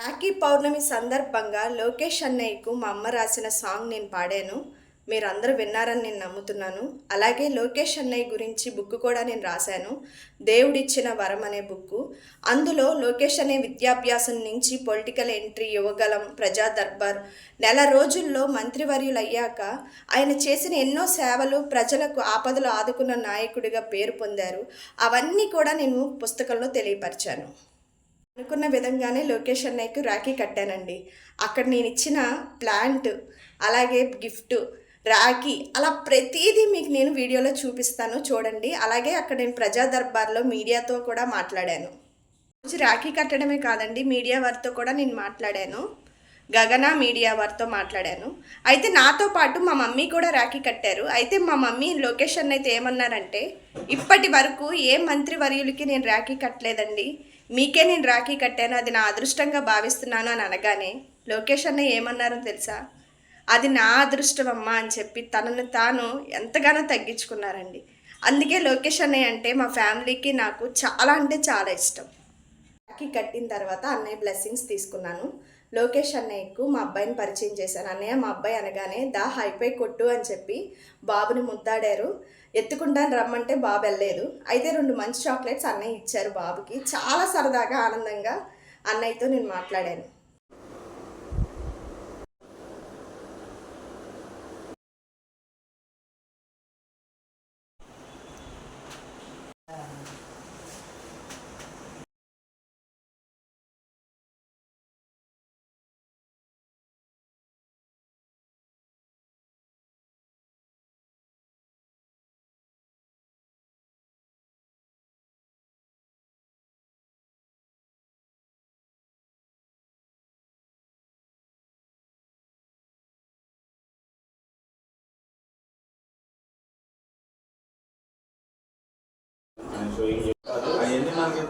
రాఖీ పౌర్ణమి సందర్భంగా లోకేష్ అన్నయ్యకు మా అమ్మ రాసిన సాంగ్ నేను పాడాను. మీరు అందరూ విన్నారని నేను నమ్ముతున్నాను. అలాగే లోకేష్ అన్నయ్య గురించి బుక్ కూడా నేను రాశాను. దేవుడిచ్చిన వరం అనే బుక్ అందులో లోకేష్ అనే విద్యాభ్యాసం నుంచి పొలిటికల్ ఎంట్రీ యువగలం ప్రజా దర్బార్ నెల రోజుల్లో మంత్రివర్యులు అయ్యాక ఆయన చేసిన ఎన్నో సేవలు ప్రజలకు ఆపదలు ఆదుకున్న నాయకుడిగా పేరు పొందారు. అవన్నీ కూడా నేను పుస్తకంలో తెలియపరిచాను. అనుకున్న విధంగానే లోకేష్ అన్నయ్యకు రాఖీ కట్టానండి. అక్కడ నేను ఇచ్చిన ప్లాంట్ అలాగే గిఫ్ట్ రాఖీ అలా ప్రతిదీ మీకు నేను వీడియోలో చూపిస్తాను చూడండి. అలాగే అక్కడ నేను ప్రజా దర్బార్లో మీడియాతో కూడా మాట్లాడాను. రోజు రాఖీ కట్టడమే కాదండి మీడియా వారితో కూడా నేను మాట్లాడాను. గగన మీడియా వారితో మాట్లాడాను. అయితే నాతో పాటు మా మమ్మీ కూడా రాఖీ కట్టారు. అయితే మా మమ్మీ లొకేషన్ అయితే ఏమన్నారంటే ఇప్పటి వరకు ఏ మంత్రి వర్యులకి నేను రాఖీ కట్టలేదండి. మీకే నేను రాఖీ కట్టాను అది నా అదృష్టంగా భావిస్తున్నాను అని అనగానే లోకేష్ అన్న ఏమన్నారో తెలుసా? అది నా అదృష్టం అమ్మా అని చెప్పి తనను తాను ఎంతగానో తగ్గించుకున్నారండి. అందుకే లోకేష్ అన్నయ్య అంటే మా ఫ్యామిలీకి నాకు చాలా అంటే చాలా ఇష్టం. రాఖీ కట్టిన తర్వాత అన్నయ్య బ్లెస్సింగ్స్ తీసుకున్నాను. లోకేష్ అన్నయ్యకు మా అబ్బాయిని పరిచయం చేశాను. అన్నయ్య మా అబ్బాయి అనగానే దా హైపై కొట్టు అని చెప్పి బాబుని ముద్దాడారు. ఎత్తుకుంటాను రమ్మంటే బాబు వెళ్ళలేదు. అయితే రెండు మంచి చాక్లెట్స్ అన్నయ్య ఇచ్చారు బాబుకి. చాలా సరదాగా ఆనందంగా అన్నయ్యతో నేను మాట్లాడాను. అవన్నీ మనకి